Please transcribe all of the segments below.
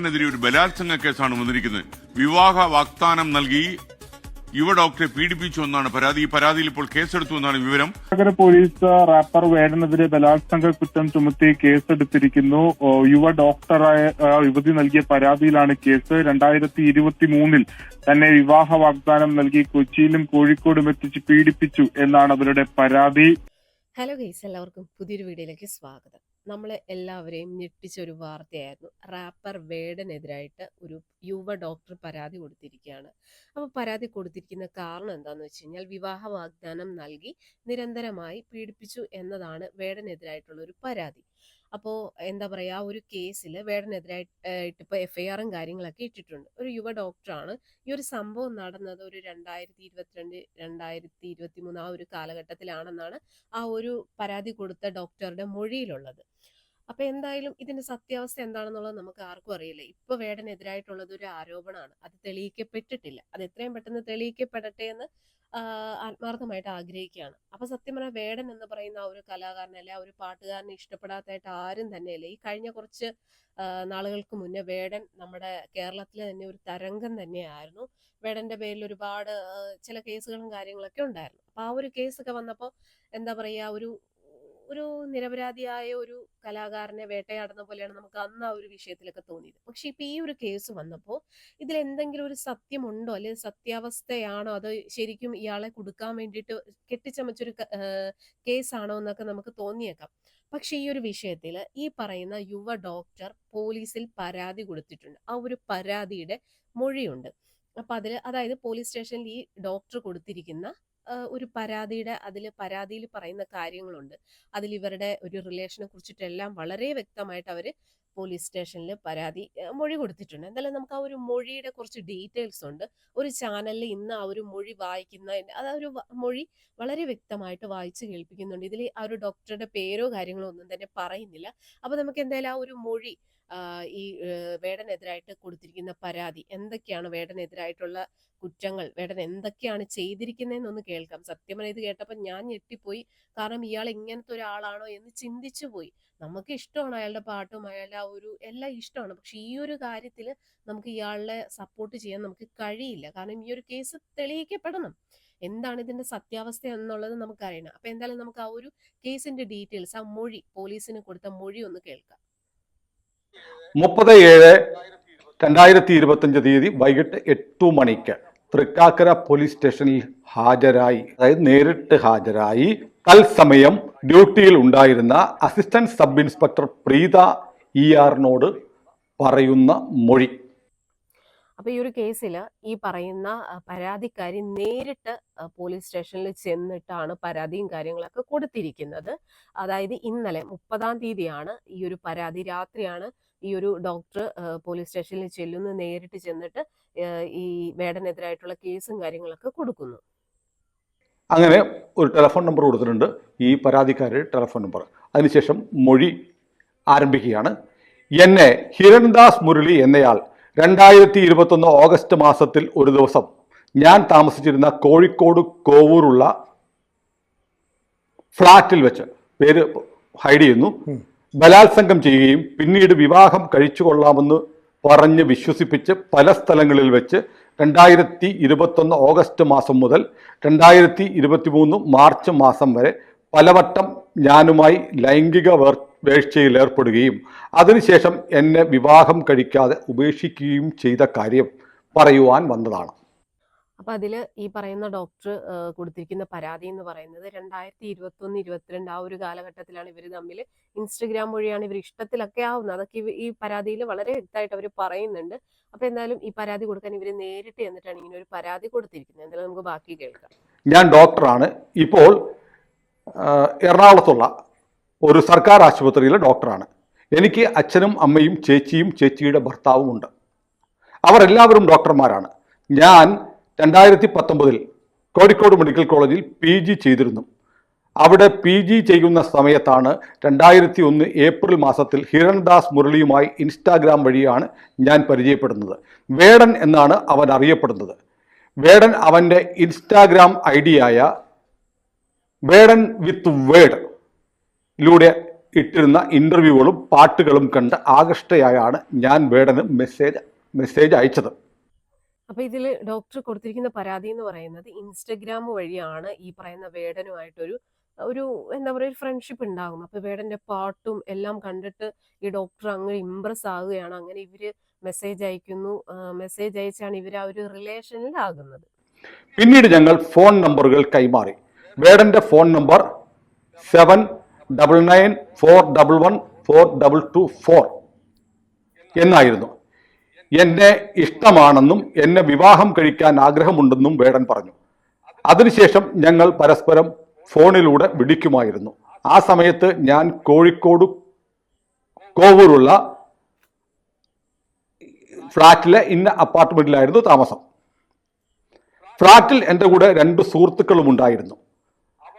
നെതിരെ ഒരു ബലാത്സംഗ കേസാണ് വന്നിരിക്കുന്നത്. വിവാഹ വാഗ്ദാനം നൽകി യുവ ഡോക്ടറെ പീഡിപ്പിച്ചു എന്നാണ് പരാതി. ഈ പരാതിയിൽ ഇപ്പോൾ കേസെടുത്തു എന്നാണ് വിവരം. നഗര പോലീസ് റാപ്പർ വേടനെതിരെ ബലാത്സംഗ കുറ്റം ചുമത്തി കേസെടുത്തിരിക്കുന്നു. യുവ ഡോക്ടറായ യുവതി നൽകിയ പരാതിയിലാണ് കേസ്. രണ്ടായിരത്തി ഇരുപത്തി മൂന്നിൽ തന്നെ വിവാഹ വാഗ്ദാനം നൽകി കൊച്ചിയിലും കോഴിക്കോടും എത്തിച്ച് പീഡിപ്പിച്ചു എന്നാണ് അവരുടെ പരാതി. ഹലോ ഗൈസ് എല്ലാവർക്കും പുതിയൊരു വീഡിയോയിലേക്ക് സ്വാഗതം. നമ്മൾ എല്ലാവരെയും ഞെട്ടിച്ച ഒരു വാർത്തയായിരുന്നു. റാപ്പർ വേടനെതിരായിട്ട് ഒരു യുവ ഡോക്ടർ പരാതി കൊടുത്തിരിക്കുകയാണ്. അപ്പോൾ പരാതി കൊടുത്തിരിക്കുന്ന കാരണം എന്താണെന്ന് വെച്ച് കഴിഞ്ഞാൽ വിവാഹ വാഗ്ദാനം നൽകി നിരന്തരമായി പീഡിപ്പിച്ചു എന്നതാണ് വേടനെതിരായിട്ടുള്ള ഒരു പരാതി. അപ്പോൾ എന്താ പറയുക ആ ഒരു കേസിൽ വേടനെതിരായിട്ട് ഇപ്പോൾ എഫ് ഐ ആറും കാര്യങ്ങളൊക്കെ ഇട്ടിട്ടുണ്ട്. ഒരു യുവ ഡോക്ടറാണ് ഈ ഒരു സംഭവം നടന്നത് ഒരു രണ്ടായിരത്തി ഇരുപത്തിരണ്ട് രണ്ടായിരത്തി ഇരുപത്തി മൂന്ന് ആ ഒരു കാലഘട്ടത്തിലാണെന്നാണ് ആ ഒരു പരാതി കൊടുത്ത ഡോക്ടറുടെ മൊഴിയിലുള്ളത്. അപ്പൊ എന്തായാലും ഇതിന്റെ സത്യാവസ്ഥ എന്താണെന്നുള്ളത് നമുക്ക് ആർക്കും അറിയില്ല. ഇപ്പൊ വേടനെതിരായിട്ടുള്ളത് ഒരു ആരോപണമാണ്. അത് തെളിയിക്കപ്പെട്ടിട്ടില്ല. അത് എത്രയും പെട്ടെന്ന് തെളിയിക്കപ്പെടട്ടെ എന്ന് ആത്മാർത്ഥമായിട്ട് ആഗ്രഹിക്കുകയാണ്. അപ്പൊ സത്യം പറഞ്ഞാൽ വേടൻ എന്ന് പറയുന്ന ആ ഒരു കലാകാരനല്ല ഒരു പാട്ടുകാരനെ ഇഷ്ടപ്പെടാത്തായിട്ട് ആരും തന്നെയല്ല. ഈ കഴിഞ്ഞ കുറച്ച് നാളുകൾക്ക് മുന്നേ വേടൻ നമ്മുടെ കേരളത്തിലെ തന്നെ ഒരു തരംഗം തന്നെയായിരുന്നു. വേടന്റെ പേരിൽ ഒരുപാട് ചില കേസുകളും കാര്യങ്ങളൊക്കെ ഉണ്ടായിരുന്നു. അപ്പൊ ആ ഒരു കേസൊക്കെ വന്നപ്പോൾ എന്താ പറയാ ഒരു ഒരു നിരപരാധിയായ ഒരു കലാകാരനെ വേട്ടയാടുന്ന പോലെയാണ് നമുക്ക് അന്ന് ആ ഒരു വിഷയത്തിലൊക്കെ തോന്നിയത്. പക്ഷെ ഇപ്പൊ ഈ ഒരു കേസ് വന്നപ്പോൾ ഇതിൽ എന്തെങ്കിലും ഒരു സത്യമുണ്ടോ? അല്ലെങ്കിൽ സത്യാവസ്ഥയാണോ? അത് ശരിക്കും ഇയാളെ കൊടുക്കാൻ വേണ്ടിയിട്ട് കെട്ടിച്ചമച്ചൊരു കേസാണോ എന്നൊക്കെ നമുക്ക് തോന്നിയേക്കാം. പക്ഷെ ഈ ഒരു വിഷയത്തിൽ ഈ പറയുന്ന യുവ ഡോക്ടർ പോലീസിൽ പരാതി കൊടുത്തിട്ടുണ്ട്. ആ ഒരു പരാതിയുടെ മൊഴിയുണ്ട്. അപ്പൊ അതിൽ അതായത് പോലീസ് സ്റ്റേഷനിൽ ഈ ഡോക്ടർ കൊടുത്തിരിക്കുന്ന ഒരു പരാതിയുടെ അതിൽ പരാതിയിൽ പറയുന്ന കാര്യങ്ങളുണ്ട്. അതിൽ ഇവരുടെ ഒരു റിലേഷനെ കുറിച്ചിട്ടെല്ലാം വളരെ വ്യക്തമായിട്ട് അവർ പോലീസ് സ്റ്റേഷനിൽ പരാതി മൊഴി കൊടുത്തിട്ടുണ്ട്. എന്തായാലും നമുക്ക് ആ ഒരു മൊഴിയുടെ കുറച്ച് ഡീറ്റെയിൽസ് ഉണ്ട്. ഒരു ചാനലിൽ ഇന്ന് ആ ഒരു മൊഴി വായിക്കുന്ന അത് ഒരു മൊഴി വളരെ വ്യക്തമായിട്ട് വായിച്ച് കേൾപ്പിക്കുന്നുണ്ട്. ഇതിൽ ആ ഒരു ഡോക്ടറുടെ പേരോ കാര്യങ്ങളോ ഒന്നും തന്നെ പറയുന്നില്ല. അപ്പൊ നമുക്ക് എന്തായാലും ആ ഒരു മൊഴി ഈ വേടനെതിരായിട്ട് കൊടുത്തിരിക്കുന്ന പരാതി എന്തൊക്കെയാണ് വേടനെതിരായിട്ടുള്ള കുറ്റങ്ങൾ? വേടൻ എന്തൊക്കെയാണ് ചെയ്തിരിക്കുന്നതെന്നൊന്ന് കേൾക്കാം. സത്യം പറഞ്ഞാൽ ഇത് കേട്ടപ്പോൾ ഞാൻ ഞെട്ടിപ്പോയി. കാരണം ഇയാൾ ഇങ്ങനത്തെ ഒരാളാണോ എന്ന് ചിന്തിച്ചു പോയി. നമുക്ക് ഇഷ്ടമാണ് അയാളുടെ പാട്ടും അയാളുടെ ആ ഒരു എല്ലാം ഇഷ്ടമാണ്. പക്ഷെ ഈ ഒരു കാര്യത്തിൽ നമുക്ക് ഇയാളെ സപ്പോർട്ട് ചെയ്യാൻ നമുക്ക് കഴിയില്ല. കാരണം ഈ ഒരു കേസ് തെളിയിക്കപ്പെടണം. എന്താണ് ഇതിന്റെ സത്യാവസ്ഥ എന്നുള്ളത് നമുക്കറിയണം. അപ്പൊ എന്തായാലും നമുക്ക് ആ ഒരു കേസിന്റെ ഡീറ്റെയിൽസ് ആ മൊഴി പോലീസിന് കൊടുത്ത മൊഴി ഒന്ന് കേൾക്കാം. മുപ്പത് ഏഴ് രണ്ടായിരത്തി ഇരുപത്തഞ്ച് തീയതി വൈകിട്ട് എട്ടു മണിക്ക് തൃക്കാക്കര പോലീസ് സ്റ്റേഷനിൽ ഹാജരായി അതായത് നേരിട്ട് ഹാജരായി. തത്സമയം ഡ്യൂട്ടിയിൽ ഉണ്ടായിരുന്ന assistant sub inspector Preetha E ആറിനോട് പറയുന്ന മൊഴി. അപ്പൊ ഈ ഒരു കേസിൽ ഈ പറയുന്ന പരാതിക്കാരി നേരിട്ട് പോലീസ് സ്റ്റേഷനിൽ ചെന്നിട്ടാണ് പരാതിയും കാര്യങ്ങളൊക്കെ കൊടുത്തിരിക്കുന്നത്. അതായത് ഇന്നലെ മുപ്പതാം തീയതിയാണ് ഈ ഒരു പരാതി. രാത്രിയാണ് ഈ ഒരു ഡോക്ടർ പോലീസ് സ്റ്റേഷനിൽ ചെല്ലുന്നു. നേരിട്ട് ചെന്നിട്ട് ഈ വേടനെതിരായിട്ടുള്ള കേസും കാര്യങ്ങളൊക്കെ കൊടുക്കുന്നു. അങ്ങനെ ഒരു ടെലിഫോൺ നമ്പർ കൊടുത്തിട്ടുണ്ട്. ഈ പരാതിക്കാരുടെ ടെലിഫോൺ നമ്പർ. അതിനുശേഷം മൊഴി ആരംഭിക്കുകയാണ്. എന്നെ ഹിരൺദാസ് മുരളി എന്നയാൾ രണ്ടായിരത്തി ഇരുപത്തൊന്ന് ഓഗസ്റ്റ് മാസത്തിൽ ഒരു ദിവസം ഞാൻ താമസിച്ചിരുന്ന കോഴിക്കോട് കോവൂരുള്ള ഫ്ലാറ്റിൽ വെച്ച് പേര് ഹൈഡ് ചെയ്യുന്നു. ബലാത്സംഗം ചെയ്യുകയും പിന്നീട് വിവാഹം കഴിച്ചു കൊള്ളാമെന്ന് പറഞ്ഞ് വിശ്വസിപ്പിച്ച് പല സ്ഥലങ്ങളിൽ വെച്ച് രണ്ടായിരത്തി ഇരുപത്തൊന്ന് ഓഗസ്റ്റ് മാസം മുതൽ രണ്ടായിരത്തി ഇരുപത്തി മൂന്ന് മാർച്ച് മാസം വരെ പലവട്ടം ഞാനുമായി ലൈംഗിക വേർ വേഴ്ചയിൽ ഏർപ്പെടുകയും അതിനുശേഷം എന്നെ വിവാഹം കഴിക്കാതെ ഉപേക്ഷിക്കുകയും ചെയ്ത കാര്യം പറയുവാൻ വന്നതാണ്. അപ്പൊ അതിൽ ഈ പറയുന്ന ഡോക്ടർ കൊടുത്തിരിക്കുന്ന പരാതി എന്ന് പറയുന്നത് രണ്ടായിരത്തി ഇരുപത്തി ഒന്ന് ഇരുപത്തിരണ്ട് ആ ഒരു കാലഘട്ടത്തിലാണ് ഇവർ തമ്മിൽ ഇൻസ്റ്റഗ്രാം വഴിയാണ് ഇവർ ഇഷ്ടത്തിലൊക്കെ ആവുന്നത്. അതൊക്കെ ഈ പരാതിയിൽ വളരെ വ്യക്തമായിട്ട് അവർ പറയുന്നുണ്ട്. അപ്പൊ എന്തായാലും ഈ പരാതി കൊടുക്കാൻ ഇവർ നേരിട്ട് എന്നിട്ടാണ് ഇങ്ങനെ ഒരു പരാതി കൊടുത്തിരിക്കുന്നത്. എന്തായാലും നമുക്ക് ബാക്കി കേൾക്കാം. ഞാൻ ഡോക്ടറാണ് ഇപ്പോൾ എറണാകുളത്തുള്ള ഒരു സർക്കാർ ആശുപത്രിയിലെ ഡോക്ടറാണ്. എനിക്ക് അച്ഛനും അമ്മയും ചേച്ചിയും ചേച്ചിയുടെ ഭർത്താവും ഉണ്ട്. അവരെല്ലാവരും ഡോക്ടർമാരാണ്. ഞാൻ രണ്ടായിരത്തി പത്തൊമ്പതിൽ കോഴിക്കോട് മെഡിക്കൽ കോളേജിൽ പി ജി ചെയ്തിരുന്നു. അവിടെ പി ജി ചെയ്യുന്ന സമയത്താണ് രണ്ടായിരത്തി ഒന്ന് ഏപ്രിൽ മാസത്തിൽ ഹിരൺദാസ് മുരളിയുമായി ഇൻസ്റ്റാഗ്രാം വഴിയാണ് ഞാൻ പരിചയപ്പെടുന്നത്. വേടൻ എന്നാണ് അവൻ അറിയപ്പെടുന്നത്. വേടൻ അവന്റെ ഇൻസ്റ്റാഗ്രാം ഐ ഡിയായ വേടൻ വിത്ത് വേഡ് ലൂടെ ഇട്ടിരുന്ന ഇന്റർവ്യൂകളും പാട്ടുകളും കണ്ട് ആകൃഷ്ടയായാണ് ഞാൻ വേടന് മെസ്സേജ് മെസ്സേജ് അയച്ചത്. അപ്പൊ ഇതിൽ ഡോക്ടർ കൊടുത്തിരിക്കുന്ന പരാതി എന്ന് പറയുന്നത് ഇൻസ്റ്റഗ്രാം വഴിയാണ് ഈ പറയുന്ന വേടനുമായിട്ടൊരു ഒരു എന്താ പറയുക ഒരു ഫ്രണ്ട്ഷിപ്പ് ഉണ്ടാകുന്നു അപ്പൊ വേടന്റെ പാട്ടും എല്ലാം കണ്ടിട്ട് ഈ ഡോക്ടർ അങ്ങ് ഇമ്പ്രസ് ആകുകയാണ്. അങ്ങനെ ഇവർ മെസ്സേജ് അയക്കുന്നു. മെസ്സേജ് അയച്ചാണ് ഇവർ ആ ഒരു റിലേഷനിലാകുന്നത് പിന്നീട് ഞങ്ങൾ ഫോൺ നമ്പറുകൾ കൈമാറി. വേടന്റെ phone number seven double nine four double one four double two four എന്നായിരുന്നു. എന്നെ ഇഷ്ടമാണെന്നും എന്നെ വിവാഹം കഴിക്കാൻ ആഗ്രഹമുണ്ടെന്നും വേടൻ പറഞ്ഞു. അതിനുശേഷം ഞങ്ങൾ പരസ്പരം ഫോണിലൂടെ വിളിക്കുമായിരുന്നു. ആ സമയത്ത് ഞാൻ കോഴിക്കോട് കോവൂരുള്ള ഫ്ലാറ്റിലെ ഇന്ന അപ്പാർട്ട്മെന്റിലായിരുന്നു താമസം. ഫ്ലാറ്റിൽ എന്റെ കൂടെ രണ്ട് സുഹൃത്തുക്കളും ഉണ്ടായിരുന്നു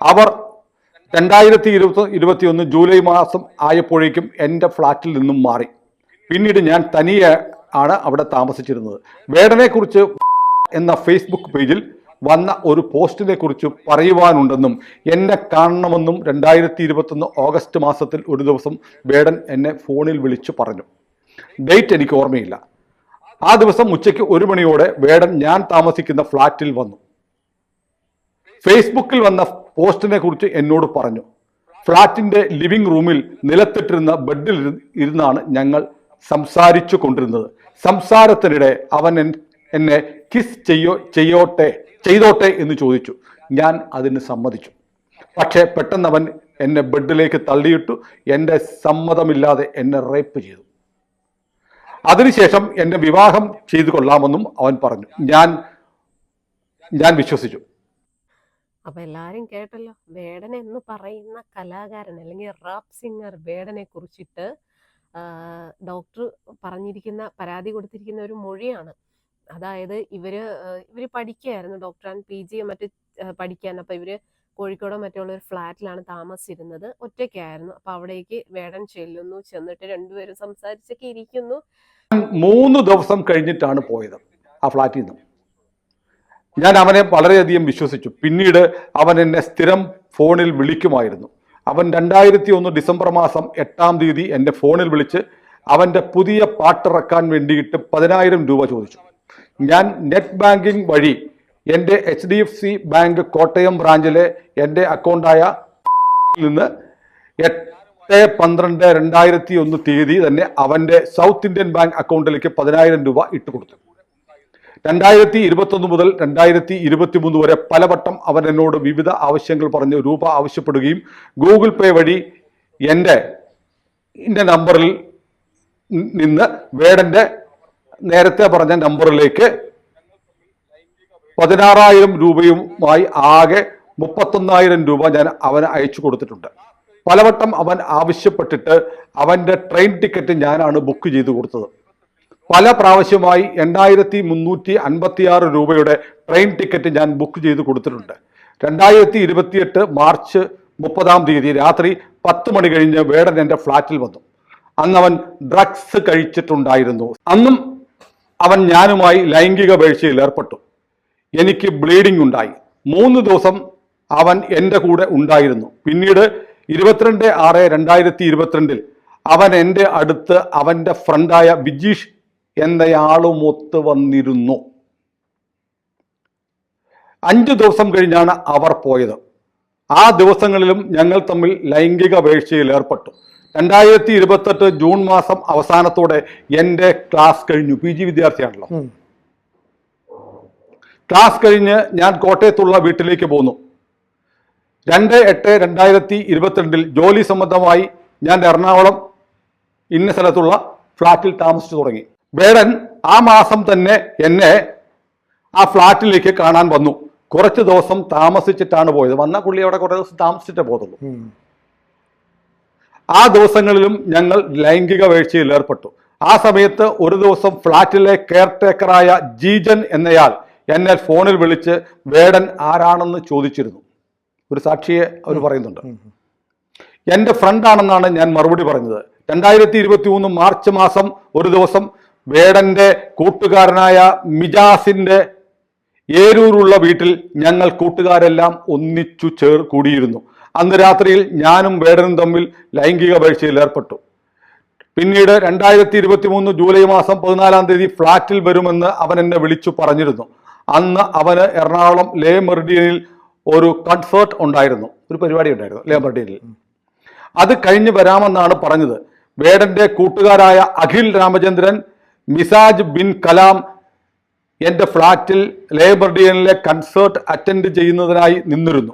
അവർ രണ്ടായിരത്തി ഇരുപത്തി ഇരുപത്തിയൊന്ന് ജൂലൈ മാസം ആയപ്പോഴേക്കും എന്റെ ഫ്ലാറ്റിൽ നിന്നും മാറി. പിന്നീട് ഞാൻ തനിയെ ആണ് അവിടെ താമസിച്ചിരുന്നത്. വേടനെക്കുറിച്ച് എന്ന ഫേസ്ബുക്ക് പേജിൽ വന്ന ഒരു പോസ്റ്റിനെ കുറിച്ച് പറയുവാനുണ്ടെന്നും എന്നെ കാണണമെന്നും രണ്ടായിരത്തി ഇരുപത്തൊന്ന് ഓഗസ്റ്റ് മാസത്തിൽ ഒരു ദിവസം വേടൻ എന്നെ ഫോണിൽ വിളിച്ചു പറഞ്ഞു. ഡേറ്റ് എനിക്ക് ഓർമ്മയില്ല. ആ ദിവസം ഉച്ചയ്ക്ക് ഒരു മണിയോടെ വേടൻ ഞാൻ താമസിക്കുന്ന ഫ്ലാറ്റിൽ വന്നു. ഫേസ്ബുക്കിൽ വന്ന പോസ്റ്റിനെ കുറിച്ച് എന്നോട് പറഞ്ഞു. ഫ്ലാറ്റിന്റെ ലിവിംഗ് റൂമിൽ നിലത്തിട്ടിരുന്ന ബെഡിൽ ഇരുന്നാണ് ഞങ്ങൾ സംസാരിച്ചു കൊണ്ടിരുന്നത്. സംസാരത്തിനിടെ അവൻ എന്നെ കിസ് ചെയ്യോ ചെയ്യോട്ടെ ചെയ്തോട്ടെ എന്ന് ചോദിച്ചു. ഞാൻ അതിന് സമ്മതിച്ചു. പക്ഷേ പെട്ടെന്ന് അവൻ എന്നെ ബെഡിലേക്ക് തള്ളിയിട്ടു എന്റെ സമ്മതമില്ലാതെ എന്നെ റേപ്പ് ചെയ്തു. അതിനുശേഷം എന്നെ വിവാഹം ചെയ്തു കൊള്ളാമെന്നും അവൻ പറഞ്ഞു. ഞാൻ ഞാൻ വിശ്വസിച്ചു. അപ്പൊ എല്ലാരും കേട്ടല്ലോ വേടൻ എന്ന് പറയുന്ന കലാകാരൻ അല്ലെങ്കിൽ റാപ്പ് സിംഗർ വേടനെ കുറിച്ചിട്ട് ഡോക്ടർ പറഞ്ഞിരിക്കുന്ന പരാതി കൊടുത്തിരിക്കുന്ന ഒരു മൊഴിയാണ്. അതായത് ഇവർ ഇവർ പഠിക്കുകയായിരുന്നു ഡോക്ടർ ആൻഡ് പി ജി മറ്റ് പഠിക്കാൻ. അപ്പൊ ഇവർ കോഴിക്കോടോ മറ്റുള്ള ഒരു ഫ്ലാറ്റിലാണ് താമസിച്ചിരുന്നത്. ഒറ്റയ്ക്കായിരുന്നു. അപ്പൊ അവിടേക്ക് വേടൻ ചെല്ലുന്നു ചെന്നിട്ട് രണ്ടുപേരും സംസാരിച്ചൊക്കെ ഇരിക്കുന്നു. മൂന്ന് ദിവസം കഴിഞ്ഞിട്ടാണ് പോയത് ആ ഫ്ലാറ്റിൽ നിന്ന്. ഞാൻ അവനെ വളരെയധികം വിശ്വസിച്ചു. പിന്നീട് അവൻ എന്നെ സ്ഥിരം ഫോണിൽ വിളിക്കുമായിരുന്നു. അവൻ രണ്ടായിരത്തി ഒന്ന് ഡിസംബർ മാസം എട്ടാം തീയതി എന്റെ ഫോണിൽ വിളിച്ച് അവന്റെ പുതിയ പാട്ടിറക്കാൻ വേണ്ടിയിട്ട് പതിനായിരം രൂപ ചോദിച്ചു. ഞാൻ നെറ്റ് ബാങ്കിംഗ് വഴി എന്റെ H D F C bank Kottayam ബ്രാഞ്ചിലെ എന്റെ അക്കൗണ്ടായ നിന്ന് എട്ട് പന്ത്രണ്ട് രണ്ടായിരത്തി ഒന്ന് തീയതി തന്നെ അവന്റെ സൗത്ത് ഇന്ത്യൻ ബാങ്ക് അക്കൗണ്ടിലേക്ക് പതിനായിരം രൂപ ഇട്ടുകൊടുത്തു. രണ്ടായിരത്തി ഇരുപത്തൊന്ന് മുതൽ രണ്ടായിരത്തി ഇരുപത്തി മൂന്ന് വരെ പലവട്ടം അവൻ എന്നോട് വിവിധ ആവശ്യങ്ങൾ പറഞ്ഞ് രൂപ ആവശ്യപ്പെടുകയും ഗൂഗിൾ പേ വഴി എന്റെ എന്റെ നമ്പറിൽ നിന്ന് വേടന്റെ നേരത്തെ പറഞ്ഞ നമ്പറിലേക്ക് പതിനാറായിരം രൂപയുമായി ആകെ മുപ്പത്തൊന്നായിരം രൂപ ഞാൻ അവന് അയച്ചു കൊടുത്തിട്ടുണ്ട്. പലവട്ടം അവൻ ആവശ്യപ്പെട്ടിട്ട് അവന്റെ ട്രെയിൻ ടിക്കറ്റ് ഞാനാണ് ബുക്ക് ചെയ്തു കൊടുത്തത്. പല പ്രാവശ്യമായി എണ്ണായിരത്തി മുന്നൂറ്റി അൻപത്തിയാറ് രൂപയുടെ ട്രെയിൻ ടിക്കറ്റ് ഞാൻ ബുക്ക് ചെയ്ത് കൊടുത്തിട്ടുണ്ട്. രണ്ടായിരത്തി ഇരുപത്തിയെട്ട് മാർച്ച് മുപ്പതാം തീയതി രാത്രി പത്ത് മണി കഴിഞ്ഞ് വേടൻ എന്റെ ഫ്ലാറ്റിൽ വന്നു. അന്ന് അവൻ ഡ്രഗ്സ് കഴിച്ചിട്ടുണ്ടായിരുന്നു. അന്നും അവൻ ഞാനുമായി ലൈംഗിക വീഴ്ചയിൽ ഏർപ്പെട്ടു. എനിക്ക് ബ്ലീഡിംഗ് ഉണ്ടായി. മൂന്ന് ദിവസം അവൻ എന്റെ കൂടെ ഉണ്ടായിരുന്നു. പിന്നീട് ഇരുപത്തിരണ്ട് ആറ് രണ്ടായിരത്തി ഇരുപത്തിരണ്ടിൽ അവൻ എന്റെ അടുത്ത് അവന്റെ ഫ്രണ്ടായ ബിജീഷ് എന്നയാളുമൊത്ത് വന്നിരുന്നു. അഞ്ചു ദിവസം കഴിഞ്ഞാണ് അവർ പോയത്. ആ ദിവസങ്ങളിലും ഞങ്ങൾ തമ്മിൽ ലൈംഗിക വേഴ്ചയിൽ ഏർപ്പെട്ടു. രണ്ടായിരത്തി ഇരുപത്തെട്ട് ജൂൺ മാസം അവസാനത്തോടെ എന്റെ ക്ലാസ് കഴിഞ്ഞു. P G വിദ്യാർത്ഥിയാണല്ലോ. ക്ലാസ് കഴിഞ്ഞ് ഞാൻ കോട്ടയത്തുള്ള വീട്ടിലേക്ക് പോന്നു. രണ്ട് എട്ട് രണ്ടായിരത്തി ഇരുപത്തിരണ്ടിൽ ജോലി സംബന്ധമായി ഞാൻ എറണാകുളം ഇന്ന സ്ഥലത്തുള്ള ഫ്ലാറ്റിൽ താമസിച്ചു തുടങ്ങി. വേടൻ ആ മാസം തന്നെ എന്നെ ആ ഫ്ലാറ്റിലേക്ക് കാണാൻ വന്നു. കുറച്ച് ദിവസം താമസിച്ചിട്ടാണ് പോയത്. വന്ന പുള്ളി അവിടെ കുറേ ദിവസം താമസിച്ചിട്ടേ പോകത്തുള്ളൂ. ആ ദിവസങ്ങളിലും ഞങ്ങൾ ലൈംഗിക വീഴ്ചയിൽ ഏർപ്പെട്ടു. ആ സമയത്ത് ഒരു ദിവസം ഫ്ളാറ്റിലെ കെയർ ടേക്കറായ ജീജൻ എന്നയാൾ എന്നെ ഫോണിൽ വിളിച്ച് വേടൻ ആരാണെന്ന് ചോദിച്ചിരുന്നു. ഒരു സാക്ഷിയെ അവർ പറയുന്നുണ്ട്. എന്റെ ഫ്രണ്ടാണെന്നാണ് ഞാൻ മറുപടി പറഞ്ഞത്. രണ്ടായിരത്തി ഇരുപത്തി മൂന്ന് മാർച്ച് മാസം ഒരു ദിവസം വേടന്റെ കൂട്ടുകാരനായ മിജാസിന്റെ ഏരൂരുള്ള വീട്ടിൽ ഞങ്ങൾ കൂട്ടുകാരെല്ലാം ഒന്നിച്ചു ചേർ കൂടിയിരുന്നു. അന്ന് രാത്രിയിൽ ഞാനും വേടനും തമ്മിൽ ലൈംഗിക വീഴ്ചയിൽ ഏർപ്പെട്ടു. പിന്നീട് രണ്ടായിരത്തി ഇരുപത്തി മൂന്ന് ജൂലൈ മാസം പതിനാലാം തീയതി ഫ്ളാറ്റിൽ വരുമെന്ന് അവൻ എന്നെ വിളിച്ചു പറഞ്ഞിരുന്നു. അന്ന് അവന് എറണാകുളം ലേ മെറിഡിയനിൽ ഒരു കൺസേർട്ട് ഉണ്ടായിരുന്നു. ഒരു പരിപാടി ഉണ്ടായിരുന്നു ലേ മെറിഡിയനിൽ. അത് കഴിഞ്ഞ് വരാമെന്നാണ് പറഞ്ഞത്. വേടന്റെ കൂട്ടുകാരായ അഖിൽ രാമചന്ദ്രൻ മിസാജ് ബിൻ കലാം എന്റെ ഫ്ളാറ്റിൽ ലേബർഡിയനിലെ കൺസേർട്ട് അറ്റൻഡ് ചെയ്യുന്നതിനായി നിന്നിരുന്നു.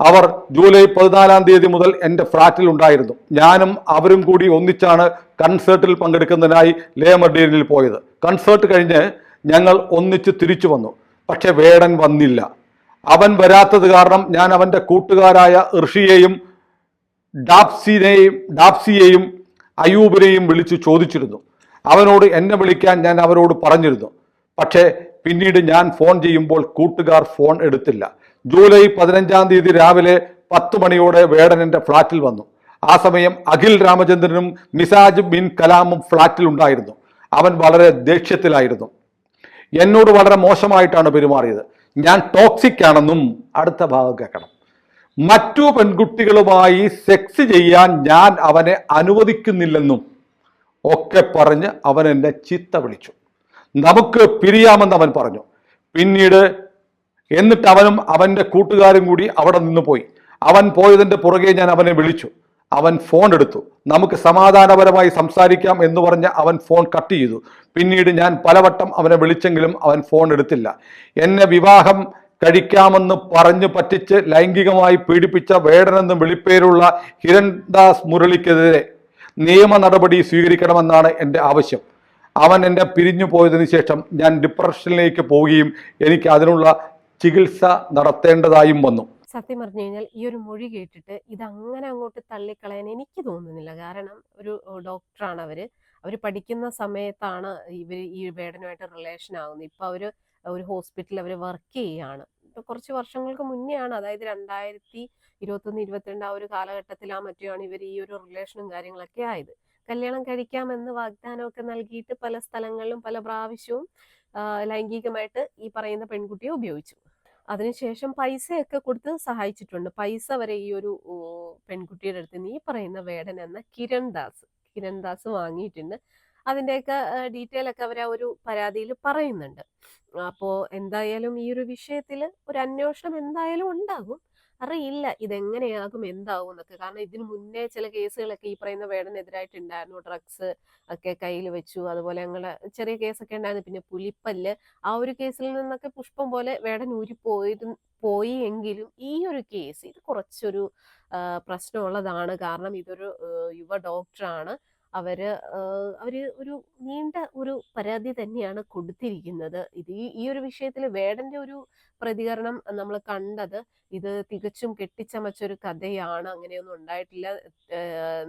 അവർ ജൂലൈ പതിനാലാം തീയതി മുതൽ എന്റെ ഫ്ലാറ്റിൽ ഉണ്ടായിരുന്നു. ഞാനും അവരും കൂടി ഒന്നിച്ചാണ് കൺസേർട്ടിൽ പങ്കെടുക്കുന്നതിനായി ലേമർഡിയനിൽ പോയത്. കൺസേർട്ട് കഴിഞ്ഞ് ഞങ്ങൾ ഒന്നിച്ച് തിരിച്ചു വന്നു. പക്ഷെ വേടൻ വന്നില്ല. അവൻ വരാത്തത് കാരണം ഞാൻ അവന്റെ കൂട്ടുകാരായ ഋഷിയെയും ഡാപ്സിനെയും ഡാപ്സിയെയും അയൂബിനെയും വിളിച്ചു ചോദിച്ചിരുന്നു. അവനോട് എന്നെ വിളിക്കാൻ ഞാൻ അവരോട് പറഞ്ഞിരുന്നു. പക്ഷേ പിന്നീട് ഞാൻ ഫോൺ ചെയ്യുമ്പോൾ കൂട്ടുകാർ ഫോൺ എടുത്തില്ല. ജൂലൈ പതിനഞ്ചാം തീയതി രാവിലെ പത്ത് മണിയോടെ വേടൻ എന്റെ ഫ്ളാറ്റിൽ വന്നു. ആ സമയം അഖിൽ രാമചന്ദ്രനും മിസാജ് ബിൻ കലാമും ഫ്ളാറ്റിൽ ഉണ്ടായിരുന്നു. അവൻ വളരെ ദേഷ്യത്തിലായിരുന്നു. എന്നോട് വളരെ മോശമായിട്ടാണ് പെരുമാറിയത്. ഞാൻ ടോക്സിക് ആണെന്നും അടുത്ത ഭാഗം കേൾക്കണം. മറ്റു പെൺകുട്ടികളുമായി സെക്സ് ചെയ്യാൻ ഞാൻ അവനെ അനുവദിക്കുന്നില്ലെന്നും ഒക്കെ പറഞ്ഞ് അവൻ എന്നെ ചിത്ത വിളിച്ചു. നമുക്ക് പിരിയാമെന്ന് അവൻ പറഞ്ഞു. പിന്നീട് എന്നിട്ട് അവനും അവന്റെ കൂട്ടുകാരും കൂടി അവിടെ നിന്ന് പോയി. അവൻ പോയതിന്റെ പുറകെ ഞാൻ അവനെ വിളിച്ചു. അവൻ ഫോൺ എടുത്തു. നമുക്ക് സമാധാനപരമായി സംസാരിക്കാം എന്ന് പറഞ്ഞ് അവൻ ഫോൺ കട്ട് ചെയ്തു. പിന്നീട് ഞാൻ പലവട്ടം അവനെ വിളിച്ചെങ്കിലും അവൻ ഫോൺ എടുത്തില്ല. എന്നെ വിവാഹം കഴിക്കാമെന്ന് പറഞ്ഞു പറ്റിച്ച് ലൈംഗികമായി പീഡിപ്പിച്ച വേടനെന്ന് വിളിപ്പേരുള്ള ഹിരൺദാസ് മുരളിക്കെതിരെ നിയമ നടപടി സ്വീകരിക്കണമെന്നാണ് എന്റെ ആവശ്യം. അവൻ എന്നെ പിരിഞ്ഞു പോയതിന് ശേഷം ഞാൻ ഡിപ്രഷനിലേക്ക് പോവുകയും എനിക്ക് അതിനുള്ള ചികിത്സ നടത്തേണ്ടതായും വന്നു. സത്യം പറഞ്ഞു കഴിഞ്ഞാൽ ഈ ഒരു മൊഴി കേട്ടിട്ട് ഇത് അങ്ങനെ അങ്ങോട്ട് തള്ളിക്കളയാൻ എനിക്ക് തോന്നുന്നില്ല. കാരണം ഒരു ഡോക്ടറാണ് അവർ. അവർ പഠിക്കുന്ന സമയത്താണ് ഇവർ ഈ വേടനുമായിട്ട് റിലേഷൻ ആകുന്നത് ഇപ്പൊ അവർ ഒരു ഹോസ്പിറ്റലിൽ അവർ വർക്ക് ചെയ്യുകയാണ് കുറച്ച് വർഷങ്ങൾക്ക് മുന്നെയാണ് അതായത് രണ്ടായിരത്തി ഇരുപത്തൊന്ന് ഇരുപത്തിരണ്ട് ആ ഒരു കാലഘട്ടത്തിലാ മറ്റുമാണ് ഇവർ ഈ ഒരു റിലേഷനും കാര്യങ്ങളൊക്കെ ആയത്. കല്യാണം കഴിക്കാമെന്ന് വാഗ്ദാനമൊക്കെ നൽകിയിട്ട് പല സ്ഥലങ്ങളിലും പല പ്രാവശ്യവും ലൈംഗികമായിട്ട് ഈ പറയുന്ന പെൺകുട്ടിയെ ഉപയോഗിച്ചു. അതിനുശേഷം പൈസയൊക്കെ കൊടുത്ത് സഹായിച്ചിട്ടുണ്ട്. പൈസ വരെ ഈ ഒരു പെൺകുട്ടിയുടെ അടുത്ത്. നീ പറയുന്ന വേടൻ എന്ന കിരൺ ദാസ് കിരൺ ദാസ് വാങ്ങിയിട്ടുണ്ട്. അതിന്റെയൊക്കെ ഡീറ്റെയിൽ ഒക്കെ അവർ ആ ഒരു പരാതിയിൽ പറയുന്നുണ്ട്. അപ്പോൾ എന്തായാലും ഈ ഒരു വിഷയത്തിൽ ഒരു അന്വേഷണം എന്തായാലും ഉണ്ടാകും. അറിയില്ല ഇതെങ്ങനെയാകും എന്താകും എന്നൊക്കെ. കാരണം ഇതിന് മുന്നേ ചില കേസുകളൊക്കെ ഈ പറയുന്ന വേടനെതിരായിട്ടുണ്ടായിരുന്നു. ഡ്രഗ്സ് ഒക്കെ കയ്യിൽ വെച്ചു. അതുപോലെ ഞങ്ങളെ ചെറിയ കേസൊക്കെ ഉണ്ടായിരുന്നു. പിന്നെ പുലിപ്പല്ല്. ആ ഒരു കേസിൽ നിന്നൊക്കെ പുഷ്പം പോലെ വേടൻ ഊരി പോയി പോയി എങ്കിലും ഈ ഒരു കേസ് ഇത് കുറച്ചൊരു പ്രശ്നമുള്ളതാണ്. കാരണം ഇതൊരു യുവ ഡോക്ടറാണ്. അവർ അവർ ഒരു നീണ്ട ഒരു പരാതി തന്നെയാണ് കൊടുത്തിരിക്കുന്നത്. ഇത് ഈ ഒരു വിഷയത്തിൽ വേടന്റെ ഒരു പ്രതികരണം നമ്മൾ കണ്ടത് ഇത് തികച്ചും കെട്ടിച്ചമച്ചൊരു കഥയാണ്. അങ്ങനെയൊന്നും ഉണ്ടായിട്ടില്ല.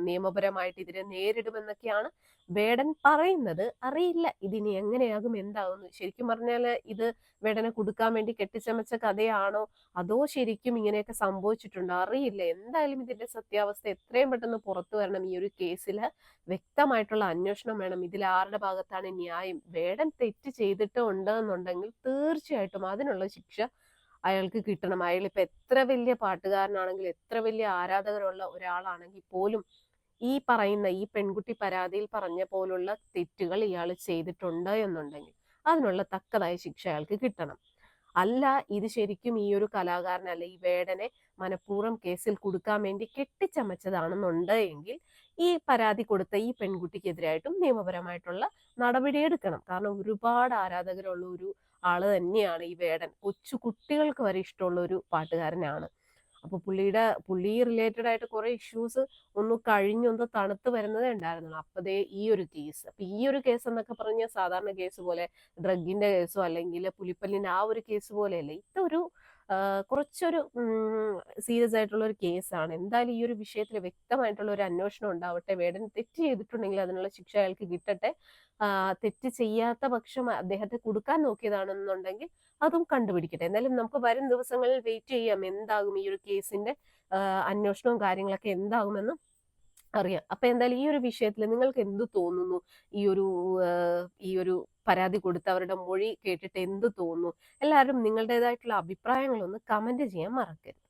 നിയമപരമായിട്ട് ഇതിനെ നേരിടുമെന്നൊക്കെയാണ് വേടൻ പറയുന്നത്. അറിയില്ല ഇതിനി എങ്ങനെയാകും എന്താകും ശരിക്കും പറഞ്ഞാൽ ഇത് വേടനെ കൊടുക്കാൻ വേണ്ടി കെട്ടിച്ചമച്ച കഥയാണോ? അതോ ശരിക്കും ഇങ്ങനെയൊക്കെ സംഭവിച്ചിട്ടുണ്ടോ? അറിയില്ല. എന്തായാലും ഇതിന്റെ സത്യാവസ്ഥ എത്രയും പെട്ടെന്ന് പുറത്തു വരണം ഈ ഒരു കേസിൽ വ്യക്തമായിട്ടുള്ള അന്വേഷണം വേണം. ഇതിൽ ആരുടെ ഭാഗത്താണ് ന്യായം? വേടൻ തെറ്റ് ചെയ്തിട്ടുണ്ട് എന്നുണ്ടെങ്കിൽ തീർച്ചയായിട്ടും അതിനുള്ള ശിക്ഷ അയാൾക്ക് കിട്ടണം. അയാൾ ഇപ്പൊ എത്ര വലിയ പാട്ടുകാരനാണെങ്കിൽ എത്ര വലിയ ആരാധകരുള്ള ഒരാളാണെങ്കിൽ പോലും ഈ പറയുന്ന ഈ പെൺകുട്ടി പരാതിയിൽ പറഞ്ഞ പോലുള്ള തെറ്റുകൾ ഇയാൾ ചെയ്തിട്ടുണ്ട് എന്നുണ്ടെങ്കിൽ അതിനുള്ള തക്കതായ ശിക്ഷ അയാൾക്ക് കിട്ടണം. അല്ല ഇത് ശരിക്കും ഈ ഒരു കലാകാരനല്ല ഈ വേടനെ മനഃപൂർവം കേസിൽ കൊടുക്കാൻ വേണ്ടി കെട്ടിച്ചമച്ചതാണെന്നുണ്ട് എങ്കിൽ ഈ പരാതി കൊടുത്ത ഈ പെൺകുട്ടിക്കെതിരായിട്ടും നിയമപരമായിട്ടുള്ള നടപടിയെടുക്കണം കാരണം ഒരുപാട് ആരാധകരുള്ള ഒരു ആൾ തന്നെയാണ് ഈ വേടൻ. കൊച്ചു കുട്ടികൾക്ക് വരെ ഇഷ്ടമുള്ള ഒരു പാട്ടുകാരനാണ്. അപ്പൊ പുള്ളിയുടെ പുള്ളി റിലേറ്റഡ് ആയിട്ട് കുറെ ഇഷ്യൂസ് ഒന്ന് കഴിഞ്ഞൊന്ന് തണുത്ത് വരുന്നതേ ഉണ്ടായിരുന്നുള്ളൂ. അപ്പതേ ഈ ഒരു കേസ് അപ്പൊ ഈ ഒരു കേസ് എന്നൊക്കെ പറഞ്ഞാൽ സാധാരണ കേസ് പോലെ ഡ്രഗിന്റെ കേസോ അല്ലെങ്കിൽ പുലിപ്പല്ലിന്റെ ആ ഒരു കേസ് പോലെയല്ല. ഇതൊരു കുറച്ചൊരു സീരിയസ് ആയിട്ടുള്ള ഒരു കേസാണ്. എന്തായാലും ഈ ഒരു വിഷയത്തിൽ വ്യക്തമായിട്ടുള്ള ഒരു അന്വേഷണം ഉണ്ടാവട്ടെ. വേടൻ തെറ്റ് ചെയ്തിട്ടുണ്ടെങ്കിൽ അതിനുള്ള ശിക്ഷ അയാൾക്ക് കിട്ടട്ടെ. തെറ്റ് ചെയ്യാത്ത പക്ഷം അദ്ദേഹത്തെ കൊടുക്കാൻ നോക്കിയതാണെന്നുണ്ടെങ്കിൽ അതും കണ്ടുപിടിക്കട്ടെ. എന്തായാലും നമുക്ക് വരും ദിവസങ്ങളിൽ വെയിറ്റ് ചെയ്യാം. എന്താകും ഈ ഒരു കേസിന്റെ അന്വേഷണവും കാര്യങ്ങളൊക്കെ എന്താകുമെന്ന് അറിയാം. അപ്പൊ എന്തായാലും ഈ ഒരു വിഷയത്തിൽ നിങ്ങൾക്ക് എന്ത് തോന്നുന്നു? ഈ ഒരു ഈ ഒരു പരാതി കൊടുത്ത അവരുടെ മൊഴി കേട്ടിട്ട് എന്ത് തോന്നുന്നു? എല്ലാവരും നിങ്ങളുടേതായിട്ടുള്ള അഭിപ്രായങ്ങളൊന്ന് കമന്റ് ചെയ്യാൻ മറക്കരുത്.